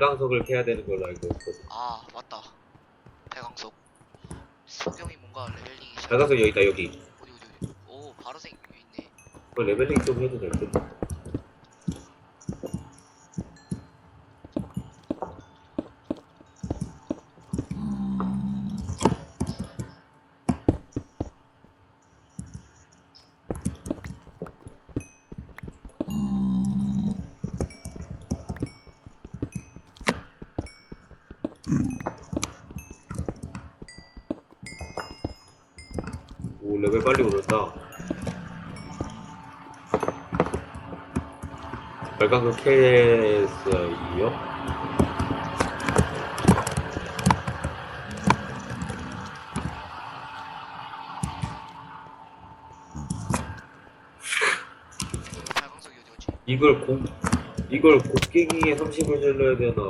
빨강석을 캐야 되는 걸로 알고 있거든. 아 맞다 배강석 성경이 뭔가 레벨링이 잘 빨강석 여기 있다 여기. 어디 어디 어디 오 바로생 여기 있네 그 레벨링 좀 해도 될 듯. 배강석이 어디 갔지 이걸 곱 이걸 곱갱이에 30을 질러야 되나?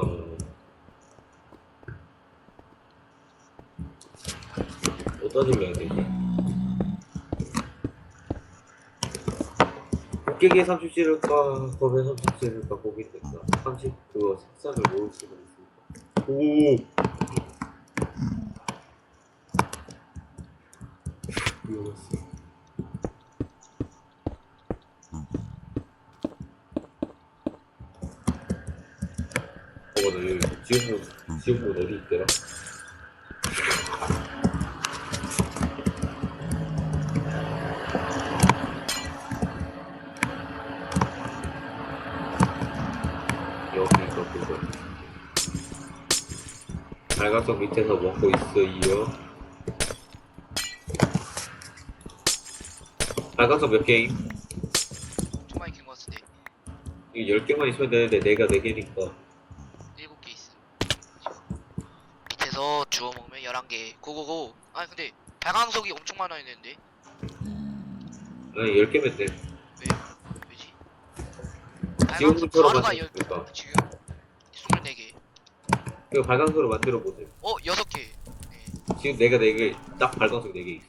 어디다 질러야 되지? 30 찌를까? 검에 30 찌를까? 고민된다. 30 그거 색상을 모를 수가 있으니까. 오! 위험했어. 어, 나 여기 지옥문, 지옥문 어디 있더라? 발각석 밑에서 먹고 있어요. 발각석 몇 개임? 좀 많이 캔것 같은데 이거 10개만 있으면 되는데 내가 4개니까. 일곱 개 있음 밑에서 주워 먹으면 11개 고고고 아니 근데 배강석이 엄청 많아야 되는데 아니 10개면 돼. 왜지 바로가 만들 열수 있다. 지금 24개 그 발광석으로 만들어 보세요. 어 6개 네. 지금 내가 4개, 딱 발광석 4개 있어.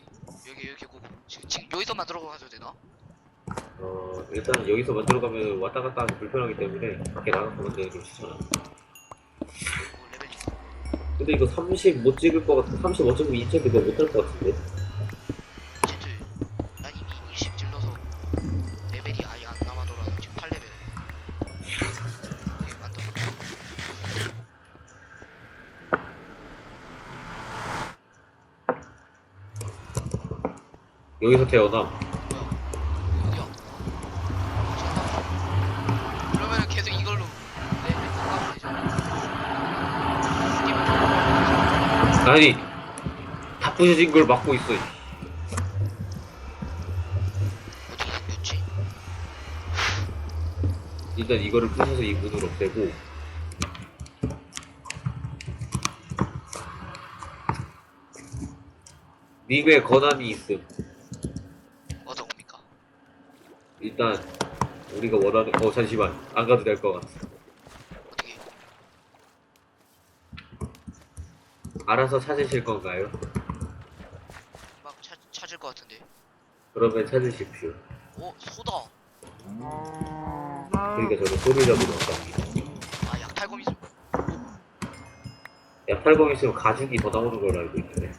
여기 이렇게 고고 지금, 지금 여기서 만들어 가도 되나? 어, 일단 여기서 만들어 가면 왔다 갔다 하기 불편하기 때문에 밖에 나가서 걸 추천합니다. 오 레벨링 근데 이거 30 못 찍을 것 같아. 35.2 찍을 거 못할 것 같은데. 여기서 태어나. 그러면은 계속 이걸로 되죠 아니, 다 부셔진 걸 막고 있어. 생겼지? 일단 이거를 부셔서 이 문을 없애고. 님의 권한이 있음. 어디 옵니까? 일단 우리가 원하는 어 잠시만 안 가도 될 것 같아. 알아서 찾으실 건가요? 금방 찾, 찾을 것 같은데 그러면 찾으십시오. 어? 소다 그러니까 저는 소리 잡으러 왔답니다. 아 약탈검 야, 팔검 있으면 가죽이 더 나오는 걸로 알고 있는데.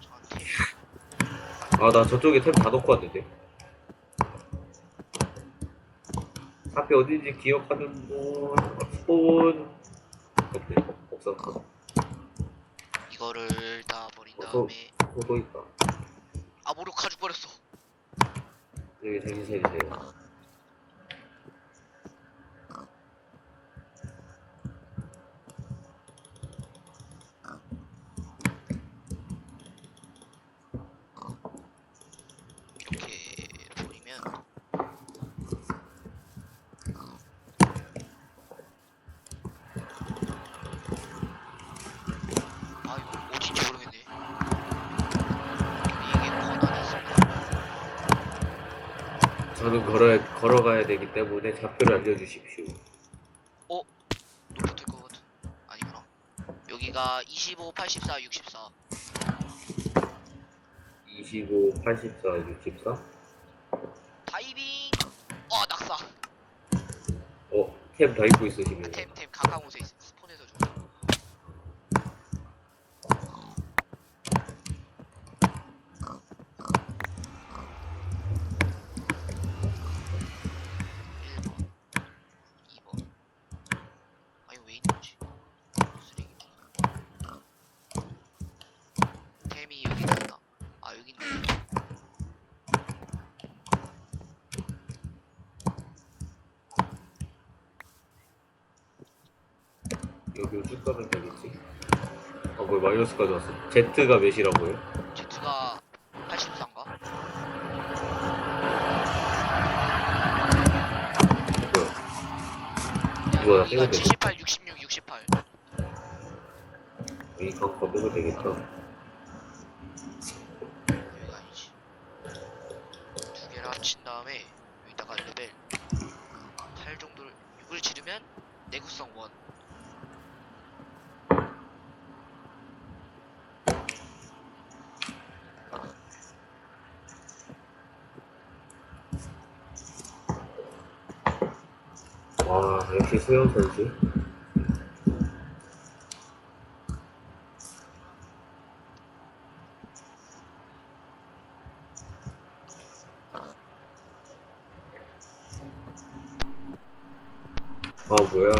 저한테 아, 나 저쪽에 템 다 넣고 왔는데. 앞에 어딘지 기억하는 분, 스폰. 없네, 없었어. 이거를 다 버린 어, 다음에 그거 있다. 아 모르고 가죽 버렸어 여기 정신 차리세요. 이렇게 버리면 아 이거 어딘지 모르겠네 이게 권한이 있습니다 저는 걸어, 걸어가야 되기 때문에 좌표를 알려주십시오. 높을 것 같은 아니구나. 여기가 25, 84, 64 25, 84, 64? 다이빙! 어 낙사. 어, 템 다 입고 있으시면 템, 템 가까운 곳에 있, 스폰해서 줘. 일번 2번. 아니 왜 있는 거지? 쓰레기. 템이 여기 있나? 아 여기 있네. 여기 쭉 가면 되겠지 아뭐 마이너스까지 왔어 Z가 몇이라고요? 제트가 84인가? 뭐야 나 이거 때려대 78, 66, 68. 여기 강 건너면 되겠다 여기가 아니지. 두 개를 합친 다음에 여기다가 레벨 8 정도를 6을 지르면 내구성 1. 와 역시 수영 선수 아 뭐야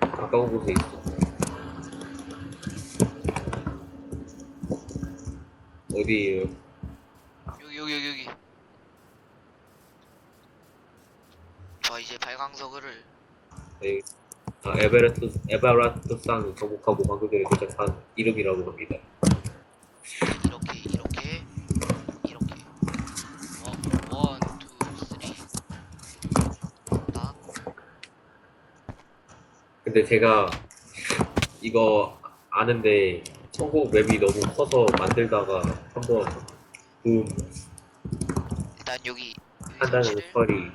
뭐 가까운 곳에 있어 어디에요? 여기 여기 여기 여기. 저 이제 발광석을 네. 아, 에베레스트 에베라스트 산 정복하고 전에 도착한 이름이라고 합니다. 이렇게 이렇게 이렇게. 어, 원, 투, 쓰리. 딱 근데 제가 이거 아는데 천국 맵이 너무 커서 만들다가 한번 음 일단 여기 여기 한다는 설치를. 스토리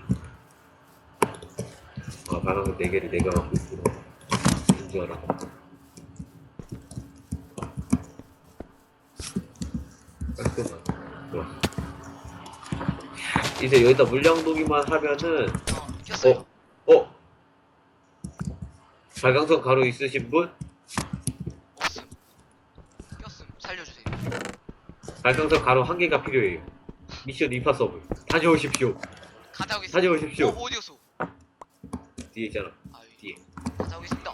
아 방금 네 개를 내가 갖고 있구나 깔끔한 좋아 이제 여기다 물량 녹이만 하면은 어, 꼈어요. 어? 어? 발광석 가루 있으신 분? 없음. 꼈음. 살려주세요. 발광석 가루 한 개가 필요해요. 미션 임파서블 다녀오십시오. 가자 오겠습니다. 다녀오십시오. 어, 어디였어? 뒤에 있잖아. 아 여기 뒤에. 가자 오겠습니다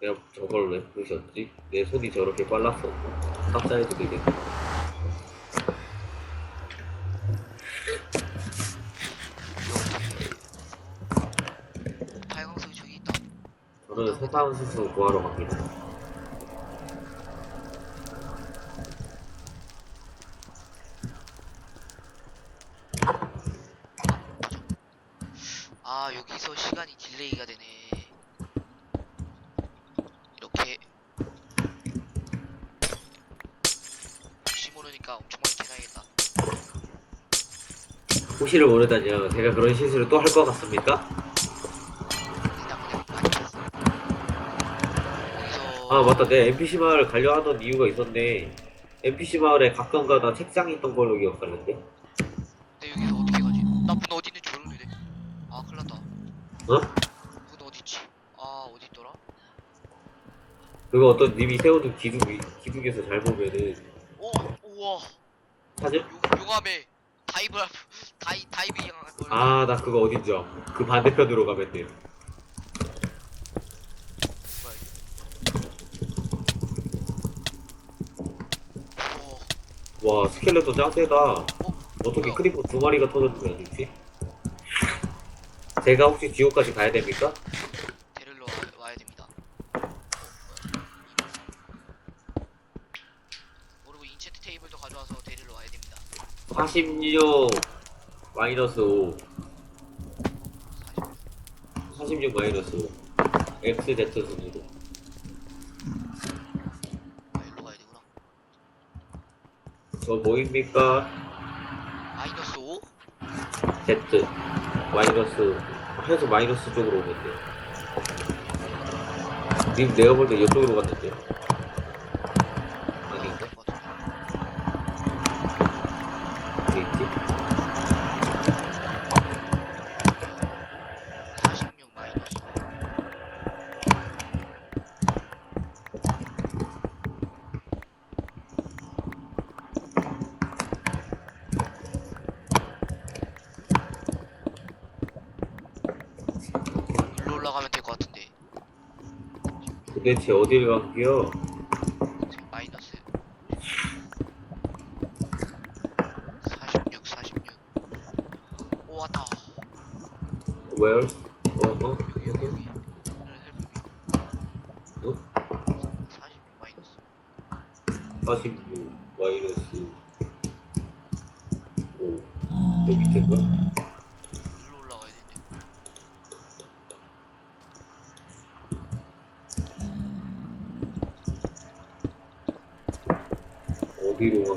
내가 저걸 왜 부셨지? 내 손이 저렇게 빨랐어 탑사해도 되겠다. 발광석이 저기 있다. 저는 세상 스스로 구하러 갑니다 아 여기서 시간이 딜레이가 되네 이렇게 혹시 모르니까 엄청 많이 계산해야겠다 호시를 모르다니요 제가 그런 실수를 또 할 것 같습니까? 아 맞다 내 NPC 마을 가려 하던 이유가 있었네 NPC 마을에 가끔 가다 책상이 있던 걸로 기억하는데 근데 여기서 어떻게 가지? 나문 어디 있는지 모르는데 아 큰일 났다 어? 문 어디 있지? 아 어디 있더라? 그거 어떤 님이 세워둔 기둥이 기둥에서 잘 보면은 오! 우와 찾을? 용, 용암에 다이브 할- 다이 다이빙 할 걸. 아나 그거 어딘지 알아 그 반대편으로 가면 돼요. 오, 와 스켈레톤 짱 세다 어떻게? 크리퍼 두 마리가 터졌는지 알지? 제가 혹시 지옥까지 가야 됩니까? 데릴러 와, 와야 됩니다. 모르고 인체트 테이블도 가져와서 데릴러 와야 됩니다. 46 마이너스 5 사실 46 마이너스 5 XZ 순으로 아, 일로 가야 되구나. 저 보입니까? 마이너스 5? Z 마이너스 해서 마이너스 쪽으로 돼요 님 내가 볼 때 이쪽으로 갔는데. 게 있지? 46 마이너스 일로 올라가면 될 것 같은데 도 대체 어딜 간겨? 지금 마이너스 46 46 오 왔다 Where? 어, 어? 여기 여기 여기 어? 46 마이너스 46 마이너스 5 여기 밑인가? 일로 올라가야 되는데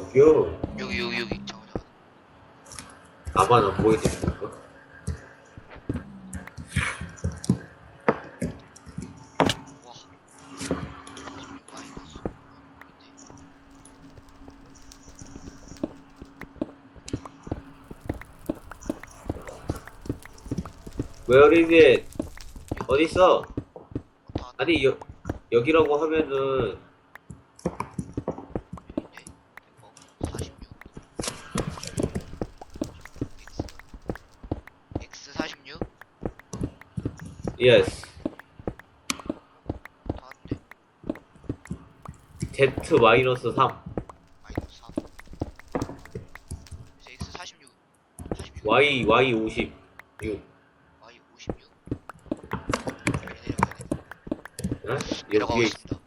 간겨? 여기 여기 여기 잠깐 잠깐 나만 안 보이는 건가? 와46 마이너스 Where is it? 어딨어? 왔다 아니 여, 여기라고 하면은 있는데 어 46 x x 46 yes. 나왔는데 Z 마이너스 3 마이너스 3 이제 x 46 46 Y Y 56 y 56 여기 내려가야 돼 어? 내려가고 여기에 있습니다.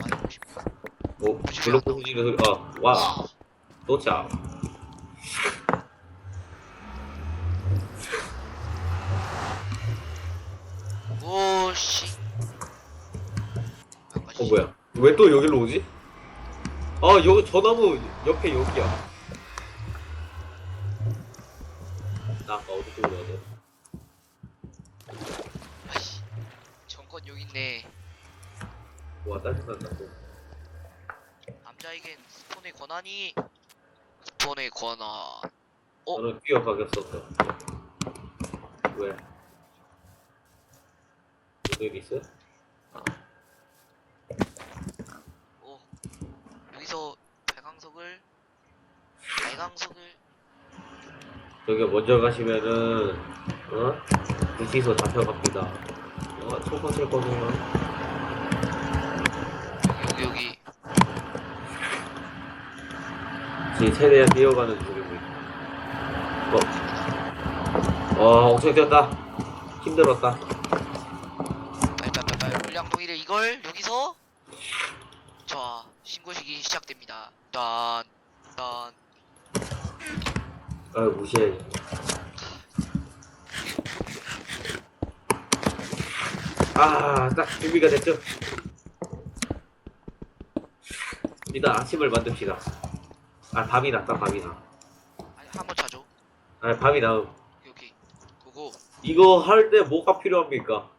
y 56 어? 블록 소리 아와. 와 도착 오씨 어 뭐야 왜 또 여기로 오지? 아 여기 저 나무 옆에 여기야 나 아까 어디 쪽으로 가야 돼? 아씨 정권 여기 있네 와 짜증난다 또. 남자에겐 스폰의 권한이 스폰의 권한 어? 너는 뛰어가겠었어 왜? 무슨 일 있어? 어 여기서 발광석을 발광석을 저기 먼저 가시면은 어? 무시소 잡혀갑니다. 어? 초코 칠 거구나 여기 여기. 지금 최대한 뛰어가는 중이고. 어? 와 엄청 뛰었다. 힘들었다. 빨빨빨빨 물량동이를 이걸 여기서? 자 신고식이 시작됩니다. 딴 딴. 아 무시해. 아딱 준비가 됐죠? 일단 아침을 만듭시다. 아 밤이 낫다 밤이 나. 아니 한번 차죠. 아, 밤이 나 여기 그거. 이거 할 때 뭐가 필요합니까?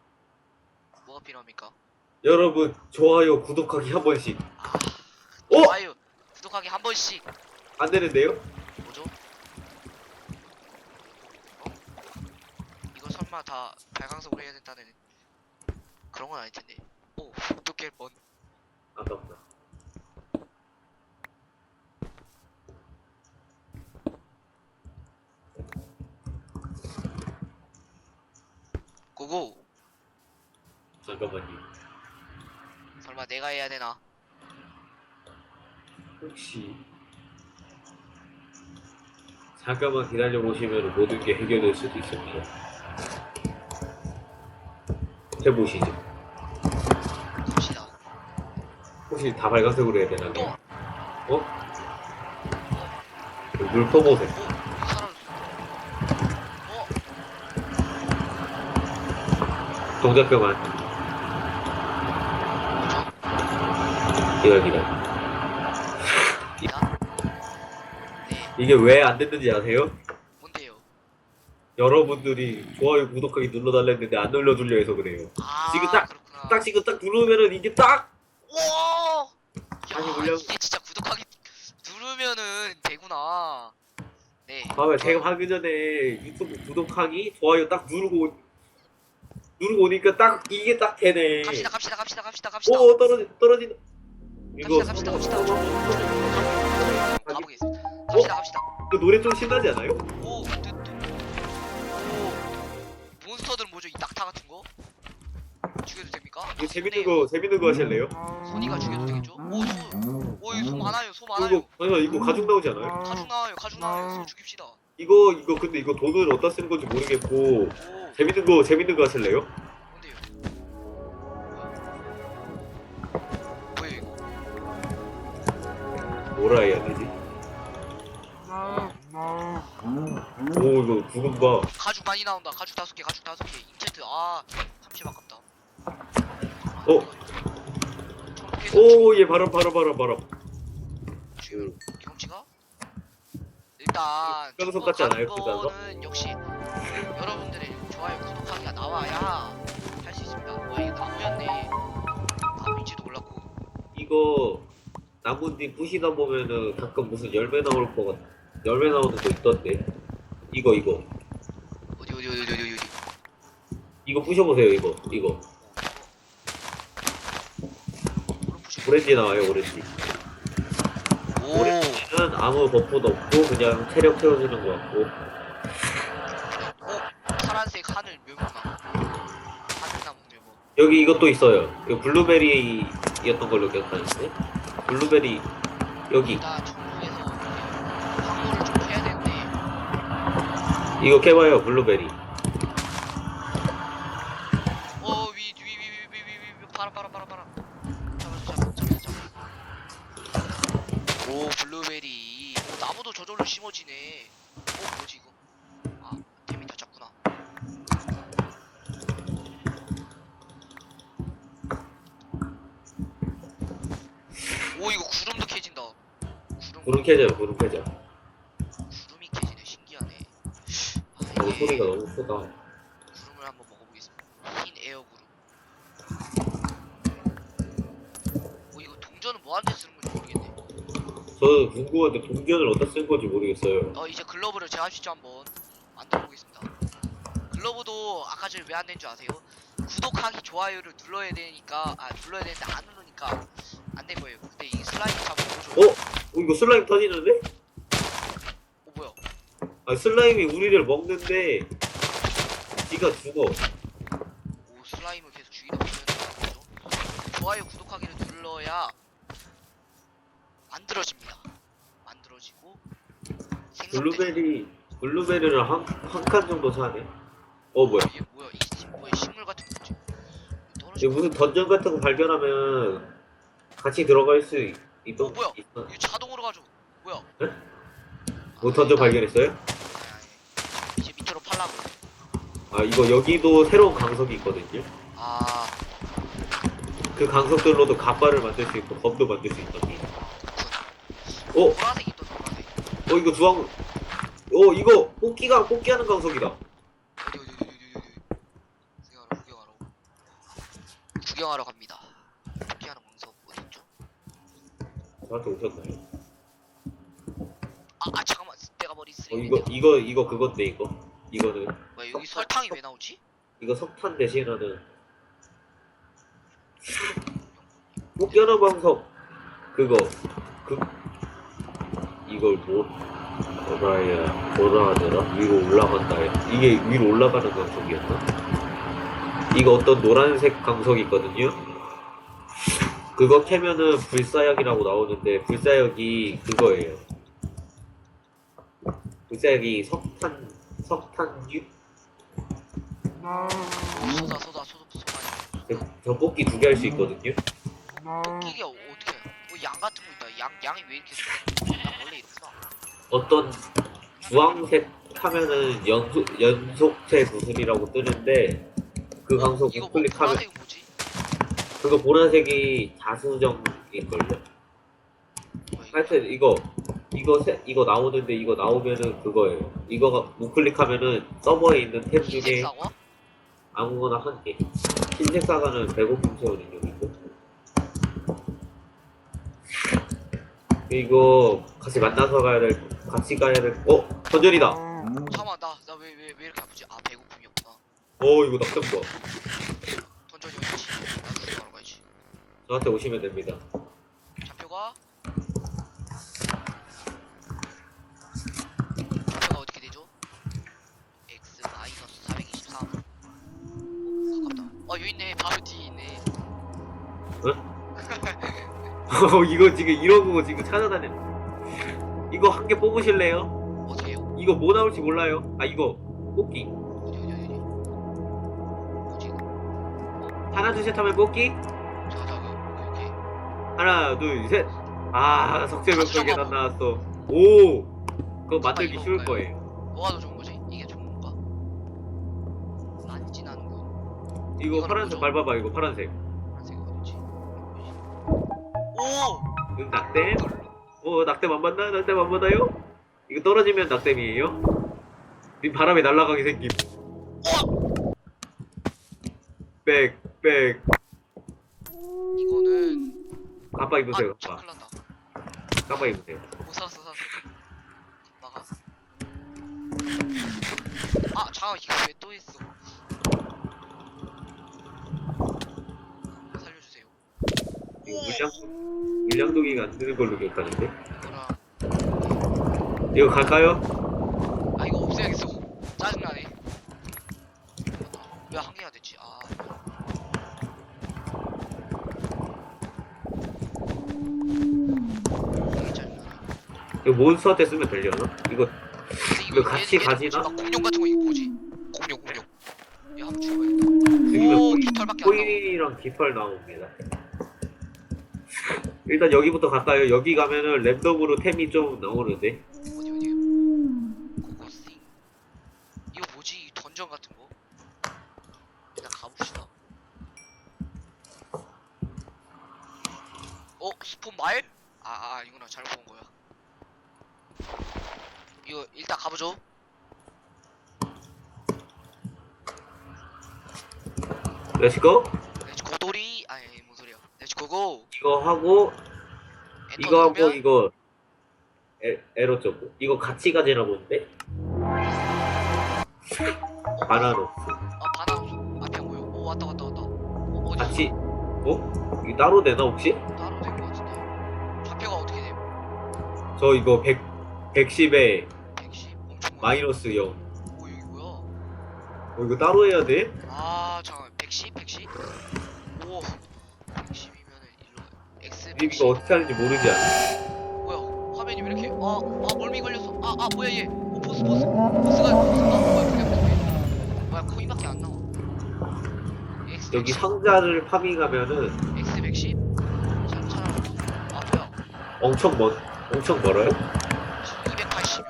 뭐가 필요합니까? 여러분 좋아요 구독하기 한 번씩. 아 어? 좋아요 구독하기 한 번씩 안 되는데요? 뭐죠? 어? 이거 설마 다 발광석으로 해야 된다는 그런 건 아닐 텐데. 오, 어떻게 뻔. 아깝다 고고. 잠깐만요 설마 내가 해야 되나? 혹시 잠깐만 기다려 보시면 모든 게 해결될 수도 있습니다. 해보시죠. 갑시다. 혹시 다 빨간색으로 해야 되나? 또. 어? 물 퍼보세요. 동작 그만. 기다려 기다려. 이게 왜 안 됐는지 아세요? 뭔데요? 여러분들이 좋아요 구독하기 눌러달랬는데 안 눌러주려 해서 그래요. 아, 지금 딱- 그렇구나. 딱 지금 딱 누르면은 이게 딱 와! 야, 다시 아, 올려. 이게 진짜 구독하기 누르면은 되구나. 네. 봐봐요. 제가 하기 전에 유튜브 구독하기, 좋아요 딱 누르고 오- 누르고 오니까 딱 이게 딱 되네. 갑시다 갑시다 갑시다 갑시다 갑시다. 오 떨어지 떨어진다. 이거 갑시다 갑시다 갑시다. 가보겠습니다. 갑시다 갑시다. 그 노래 좀 신나지 않아요? 오, 뜨, 뜨. 오, 몬스터들 뭐죠? 이 낙타 같은 거? 죽여도 됩니까? 이거 재밌는 거 재밌는 거 하실래요? 소니가 죽여도 되겠죠? 오, 소, 오, 이거 소 많아요, 소 많아요. 이거 아니 이거 가죽 나오지 않아요? 가죽 나와요, 가죽 나와요. 소 죽입시다. 이거 이거 근데 이거 돈을 어디다 쓰는 건지 모르겠고 오, 재밌는 거 재밌는 거 하실래요? 뭔데요? 뭐예요 이거? 뭐라 해야 되지? 오 이거 부금 봐. 가죽 많이 나온다. 가죽 다섯 개, 가죽 다섯 개. 인챈트, 아, 삼십 아깝다. 어? 오얘 바람 바람 바람 바람. 지금 경치가 일단 저거 같지 않아요, 가는 그 깡석? 거는 역시 여러분들의 좋아요 구독하기가 나와야 할 수 있습니다. 와 이거 나무였네. 나무인지도 몰랐고. 이거 나뭇잎 부시다 보면은 가끔 무슨 열매 나올 것 같. 열매 나오는 거 있던데. 이거 이거 어디 어디 어디 어디 어디 어디. 이거 부셔보세요 이거 이거 오렌지 나와요 오렌지. 오. 오렌지는 아무 버프도 없고 그냥 체력 채워주는 거 같고. 오 파란색 하늘 묘목나무. 하늘나무 묘목. 여기 이것도 있어요. 이거 블루베리였던 걸로 기억하는데. 블루베리 여기 일단 정부에서 이제 광고를 좀 해야 되는데 이거 캐봐요 블루베리. 어위위위위위위위 오 블루베리. 오 나무도 저절로 심어지네. 어 뭐지 이거? 아 템이 다 작구나. 오 이거 구름도 캐진다. 구름. 구름 캐져요 구름 캐져. 구름이 캐지네 신기하네 아 어, 이게 소리가 너무 크다. 구름을 한번 먹어보겠습니다. 흰 에어 구름. 어 이거 동전은 뭐하는데 쓰는 건지 모르겠네. 저는 궁금한데 동전을 어디다 쓴 건지 모르겠어요. 어 이제 글러브를 제가 직접 한번 만들어 보겠습니다. 글러브도 아까 전에 왜 안 된 줄 아세요? 구독하기 좋아요를 눌러야 되니까 아 눌러야 되는데 안 누르니까 안 된 거예요. 근데 이 슬라임 잡으면 어? 어 이거 슬라임 터지는데? 아 슬라임이 우리를 먹는데 지가 죽어. 오 슬라임을 계속 죽이다 보면. 좋아요 구독하기를 눌러야 만들어집니다. 만들어지고 생성되죠. 블루베리 블루베리를 한 한 칸 정도 사네. 어 뭐야? 이게 뭐야? 이 시- 뭐야 식물 같은 거지? 이거 떨어져. 무슨 던전 같은 거 발견하면 같이 들어갈 수 있- 있던 어, 뭐야? 있어. 이거 자동으로 가져. 뭐야? 네? 아, 뭐 던전 일단- 발견했어요? 아니, 아니. 이제 밑으로 팔라고. 아 이거 여기도 새로운 강석이 있거든요. 아, 그 강석들로도 갑바를 만들 수 있고 검도 만들 수. 그렇군. 어? 보라색이 또 보라색. 어 이거 주황 어 이거 뽑기가 뽑기하는 강석이다. 어디 어디 어디 어디 어디 어디. 구경하러 구경하러. 구경하러 갑니다. 문서 어디 있죠? 저한테 오셨나요? 아, 아 잠깐만. 내가 머리 어 쓰레기. 이거 이거 이거 그건데 이거 이거는 뭐야 여기 설탕이 왜 나오지? 이거 석탄 대신하는 뽑기하는 강석 그거 그 이걸 뭐 뭐라 해야 뭐라 하더라 위로 올라간다 야 이게 위로 올라가는 강석이었나? 이거 어떤 노란색 강석이 있거든요. 그거 캐면은 불사약이라고 나오는데 불사약이 그거예요. 불사약이 석탄 석탄유 오, 소다 소다 소다 소다. 저- 저 뽑기 두 개 할 수 있거든요. 끼기 어떻게? 뭐양 같은 거 있다. 양 양이 왜 이렇게? 써? 양 원래 이렇구나. 어떤 주황색 하면은 연속 연속체 구슬이라고 뜨는데 그 강석 이거 뭐 우클릭하면 보라색은 뭐지? 그거 보라색이 자수정일걸요. 뭐야, 이거? 하여튼 이거 이거 세, 이거 나오는데 이거 나오면은 그거예요. 이거가 우클릭하면은 서버에 있는 탭 흰색 중에 사과? 아무거나 한 개. 흰색 사과는 배고픔 채우는 용이고 이거 같이 만나서 가야 될 같이 가야 될 어? 던전이다 잠깐만 나나 왜 왜 왜 이렇게 아프지? 아 배고픔이었구나. 어 이거 낙점거 던전이 어디지? 나 구경하러 가야지. 저한테 오시면 됩니다 좌표가 좌표가 어떻게 되죠? x 마이너스 423. 오, 가깝다. 아 여기 있네. 바로 뒤에 있네. 어, 이거 지금 이런 거 지금 찾아다니 이거 한 개 뽑으실래요? 해요? 이거 뭐 나올지 몰라요 아 이거 뽑기 어디 어디? 하나 둘 셋 하면 뽑기 오케이, 오케이. 하나 둘셋아 개 정하고. 나왔어 오 그거 만들기 이거 쉬울? 거예요 뭐가 더 좋은 거지? 이게 좋은 건가? 안 진하는군. 이거 파란색? 밟아봐 이거 파란색? 오! 이거 낙댐 어 낙댐 안 맞나? 낙댐 안 맞아요? 이거 떨어지면 낙댐이에요? 이 바람에 날아가게 생김 백 백 이거는 가빠 입으세요 아, 참 가빠 큰일 난다. 가빠 입으세요 못 살았어, 살았어. 막아. 아, 잠깐 이거 왜 또 있어? 살려주세요. 이거 물량 물량동이가 안 되는 걸로 기억하는데 이거랑 이거 갈까요? 아 이거 없애야겠어. 짜증나네. 왜 한 개가 됐지? 아. 이게 짜증나네. 이거 몬스터한테 쓰면 되려나? 이거 근데 이거 같이 얘- 얘는 가지나? 뭐지? 막 공룡 같은 거 이거 뭐지? 공룡 공룡. 얘 한번 죽여봐야겠다. 죽이면 오 깃털밖에 안 나와. 포인이랑 깃털 나옵니다 일단 여기부터 갈까요? 여기 가면은 랜덤으로 템이 좀 나오는데 어디 어디? 고고싱. 이거 뭐지? 이 던전 같은 거? 일단 가봅시다. 어? 스폰 마일? 아, 아 이구나 잘못 본 거야. 이거 일단 가보죠. 렛츠고 렛츠 고돌이 아니 뭔 소리야? 렛츠 고고. 이거 하고 엔터 이거 하고 누르면 이거 에, 에러 점 이거 같이 본데? 어? 바나노 아 바나나 앞에 안 보여. 오 왔다 왔다 왔다. 어, 어디 같이 어? 이게 따로 되나 혹시? 따로 된거 같은데. 좌표가 어떻게 돼? 저 이거 100, 110에 110 엄청 많아. 마이너스 0오 여기 뭐야? 어, 이거 따로 해야 돼? 아 잠깐 110 110오 110이면은 일로 X 님110 이거 어떻게 하는지 모르지 않아? 뭐야? 화면이 왜 이렇게 아 아 멀미 걸렸어. 아 아 뭐야 얘. 오, 보스 보스. 보스가 보스가. 뭐야 그래 그래 그래 뭐야 코인밖에 안 나와. X 여기 110 상자를 파밍하면은 X 110자 찾아 아 뭐야? 엄청 멀 엄청 멀어요? 280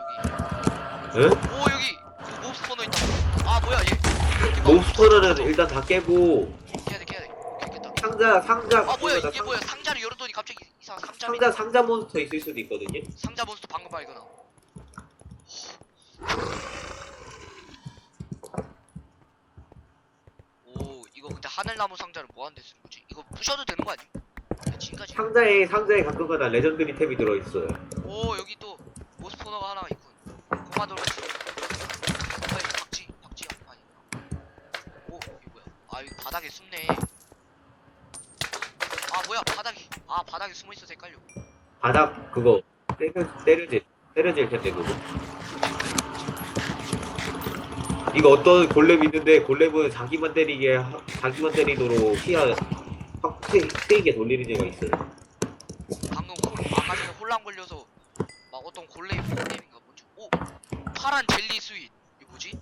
여기 응? 오 여기! 그 몹스포너 있다 아 뭐야 얘. 몬스터는 일단 다 깨고 깨야 돼 깨야 돼. 오케이 깼다. 상자 상자 아 뭐야 이게 상- 뭐야 상자를 열었더니 갑자기 이상 상자 상자 상자 몬스터 있을 수도 있거든요. 상자 몬스터 방금 발견함. 오 이거 근데 하늘나무 상자를 뭐하는데 쓰는 거지? 이거 부셔도 되는 거 아니? 야, 지금까지 상자에 상자에 가끔가다 레전드리 템이 들어 있어요. 오 여기 또 모스포너가 하나 있군 고마돌 같이 이거 박쥐 박쥐 아니 오 이거 뭐야 아 이거 바닥에 숨네 아 뭐야 바닥에 아 바닥에 숨어있어서 헷갈려 바닥 그거 때려 때려질 때려질 텐데 그거. 이거 어떤 골렘 있는데 골렘은 자기만 때리게 하- 자기만 때리도록 피하 확 트이- 트이게 돌리는 애가 있어요. 방금 홀, 아까 전에 혼란 걸려서 막 어떤 골렘 골렘인가 뭔지 오 파란 젤리 스윗 이거 뭐지?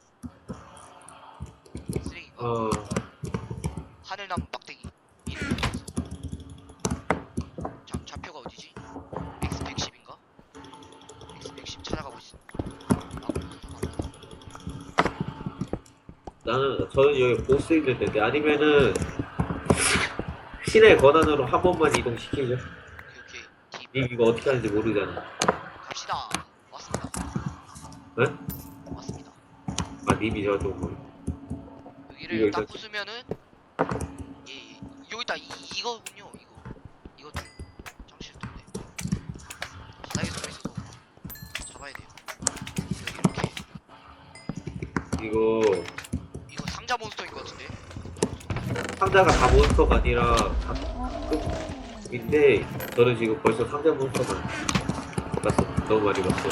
쓰레기인가? 어 하늘나무 빡대기 이름 자 좌표가 어디지? X 110인가? X 110 찾아가고 있어. 아, 나는 저는 여기 보스 있는 데인데 아니면은 신의 권한으로 한 번만 이동시키죠. 오케이 오케이 딥님 이거 어떻게 하는지 모르잖아. 갑시다. 왔습니다. 네? 왔습니다. 아 님이 저쪽 뭐. 여기를 이거 딱 부수면은 예, 예. 여기다 이, 이거군요 이거 이거 좀 장실던데 이거 이거 상자 몬스터인 것 같은데. 상자가 다 몬스터가 아니라 가끔인데 저는 지금 벌써 상자 몬스터만 봤어. 너무 많이 봤어.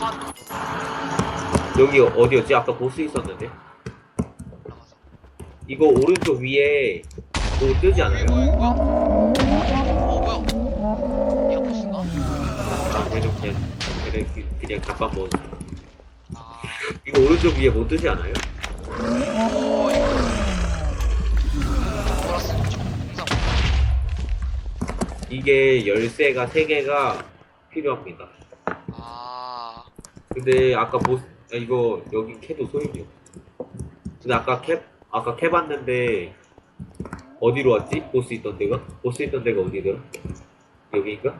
판 여기 어디였지? 아까 보스 있었는데? 이거 오른쪽 위에 뭐 뜨지 않아요? 어 뭐야? 이거 보스인가? 아, 그냥 그냥 그냥, 몬스터. 아, 이거 오른쪽 위에 뭐 뜨지 않아요? 이게 열쇠가 3개가 필요합니다. 아, 근데 아까 보스 아, 이거 여기 캐도 소용이 없어. 근데 아까 캐 아까 캐 봤는데 어디로 왔지? 보스 있던 데가? 보스 있던 데가 어디더라? 여기인가?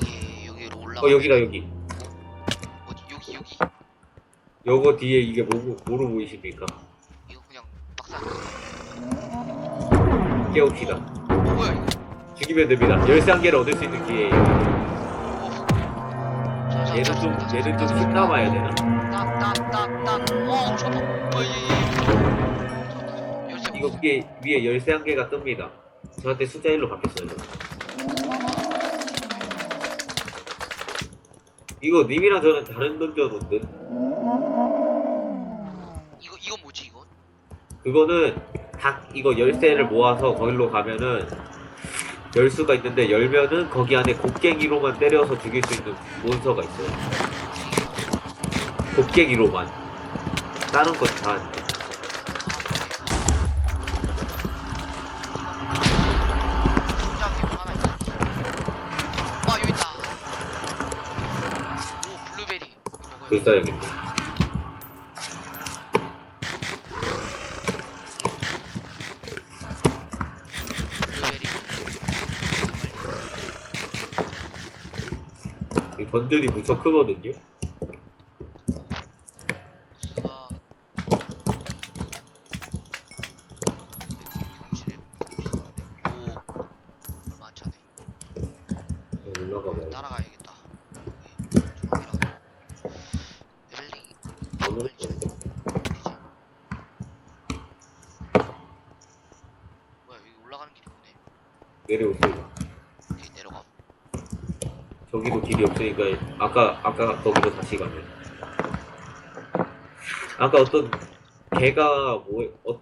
이게 여기로 올라가. 어 여기다 여기. 어디 여기 여기. 요거 뒤에 이게 뭐, 뭐로 보이십니까? 이거 그냥 막상. 깨웁시다. 어 뭐야 이거? 죽이면 됩니다. 열쇠 한 개를 얻을 수 있는 기회예요. 얘는 자, 좀 얘는 자, 좀 자, 힘 남아야 되나? 어, 예, 예. 열쇠 이거 위에 위에 열쇠 한 개가 뜹니다. 저한테 숫자 1로 바뀌었어요. 이거 님이랑 저는 다른 던전인데 이거 이건 뭐지 이건? 그거는 닭 이거 열쇠를 모아서 거기로 가면은 열 수가 있는데 열면은 거기 안에 곡괭이로만 때려서 죽일 수 있는 몬스터가 있어요. 곡괭이로만. 다른 건 다 안 돼. 통장에 하나 있어. 아 여기 있다. 오 블루베리. 이거 먹어요. 불사야겠네. 블루베리. 이 던전이 무척 크거든요. 수가. 오 얼마 안 차네. 올라가 봐요. 따라가야겠다. 여기 조각이랑 레벨링 아무것도 빨리 없어. 되지. 뭐야 여기 올라가는 길이 없네. 내려오세요. 여기 내려가. 저기도 길이 없으니까 아까 아까 거기로 다시 가면. 아까 어떤 개가 뭐 그거